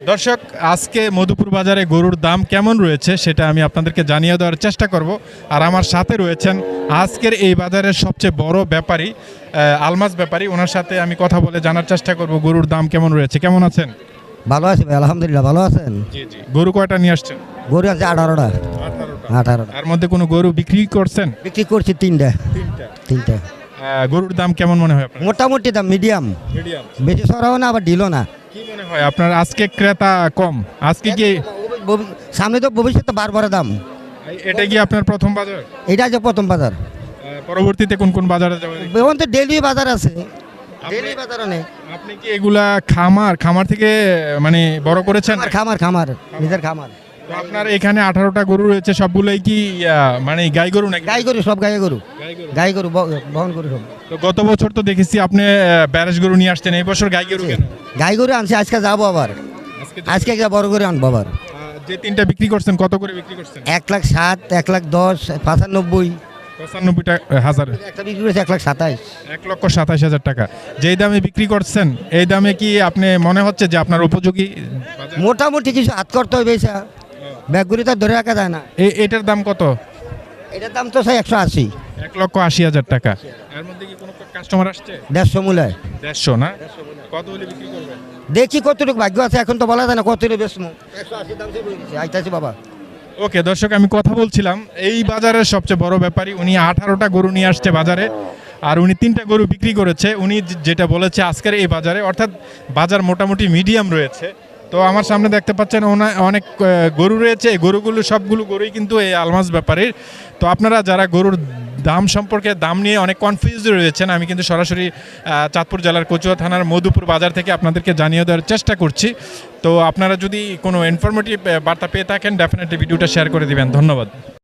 দর্শক আজকে মধুপুর বাজারে গরুর দাম কেমন রয়েছে সেটা আমি আপনাদেরকে জানিয়ে দেওয়ার চেষ্টা করব। আর আমার সাথে রয়েছেন আজকের এই বাজারের সবচেয়ে বড় ব্যাপারী আলমাস ব্যাপারী। ওনার সাথে আমি কথা বলে জানার চেষ্টা করব গরুর দাম কেমন রয়েছে। কেমন আছেন? ভালো আছি ভাই আলহামদুলিল্লাহ ভালো আছেন? জি জি। গরু কয়টা নিয়ে আসছেন? গরু আছে আঠারোটা। আঠারোটা। তার মধ্যে কোনো গরু বিক্রি করছেন? বিক্রি করছি তিনটা। তিনটা। তিনটা। গরুর দাম কেমন মনে হয় আপনার? মোটামুটি দাম মিডিয়াম। মিডিয়াম। বেশি সরাও না আবার ঢিলও না। কি মনে হয় আপনার আজকে ক্রেতা কম? আজকে কি সামনে তো ভবিষ্যতে বারবার দাম। এটা কি আপনার প্রথম বাজার? এটা যে প্রথম বাজার। পরবর্তীতে কোন কোন বাজারে যাবেন এখন তো ডেলি বাজার আছে। ডেলি বাজার নেই আপনি কি এগুলা খামার খামার থেকে মানে বড় করেছেন? খামার খামার। নিজের খামার। আপনার এখানে আঠারোটা গরু রয়েছে সবগুলোই কি আহ, মানে গাই গরু নাকি? গাই গরু সব গাই গরু। গাই গরু। ব- বহন গরু সব। তো গত বছর তো দেখেছি আপনি ব্যারেজ গরু নিয়ে আসছেন এই বছর গাই গরু কেন? গাই গরু আনছি আজকে যাব আবার। আজকে আজকে একটা বড় করে আনব আবার। আহ, যে তিনটা বিক্রি করছেন কত করে বিক্রি করছেন? এক লাখ সাত এক লাখ দশ পঁচানব্বই। পঁচানব্বইটা হাজার। একটা বিক্রি করেছে এক লাখ এক লক্ষ সাতাশ হাজার টাকা। যেই দামে বিক্রি করছেন এই দামে কি আপনি মনে হচ্ছে যে আপনার উপযোগী? মোটামুটি কিছু হাত করতে হবে ব্যাগগুলি তো ধরে রাখা যায় না। এই এটার দাম কত? এটার দাম তো সেই একশো আশি। এক লক্ষ আশি হাজার টাকা। এর মধ্যে কি কোনো কাস্টমার আসছে? দেড়শো মূলায় দেড়শো না? কত হলে বিক্রি করবেন দেখি কতটুকু ভাগ্য আছে এখন তো বলা যায় না কতটুকু বেসমু একশো আশি দাম আইতাছি বাবা। ওকে দর্শক আমি কথা বলছিলাম এই বাজারের সবচেয়ে বড় ব্যাপারী উনি আঠারোটা গরু নিয়ে আসছে বাজারে আর উনি তিনটা গরু বিক্রি করেছে। উনি যেটা বলেছে আজকের এই বাজারে অর্থাৎ বাজার মোটামুটি মিডিয়াম রয়েছে। তো আমার সামনে দেখতে পাচ্ছেন ওনা অনেক গরু রয়েছে। গরুগুলো সবগুলো গরুই কিন্তু এই আলমাস ব্যাপারীর। তো আপনারা যারা গরুর দাম সম্পর্কে দাম নিয়ে অনেক কনফিউজ রয়েছেন, আমি কিন্তু সরাসরি চাঁদপুর জেলার কচুয়া থানার মধুপুর বাজার থেকে আপনাদেরকে জানিয়ে দেওয়ার চেষ্টা করছি। তো আপনারা যদি কোনো ইনফরমেটিভ বার্তা পেয়ে থাকেন ডেফিনেটলি ভিডিওটা শেয়ার করে দিবেন। ধন্যবাদ।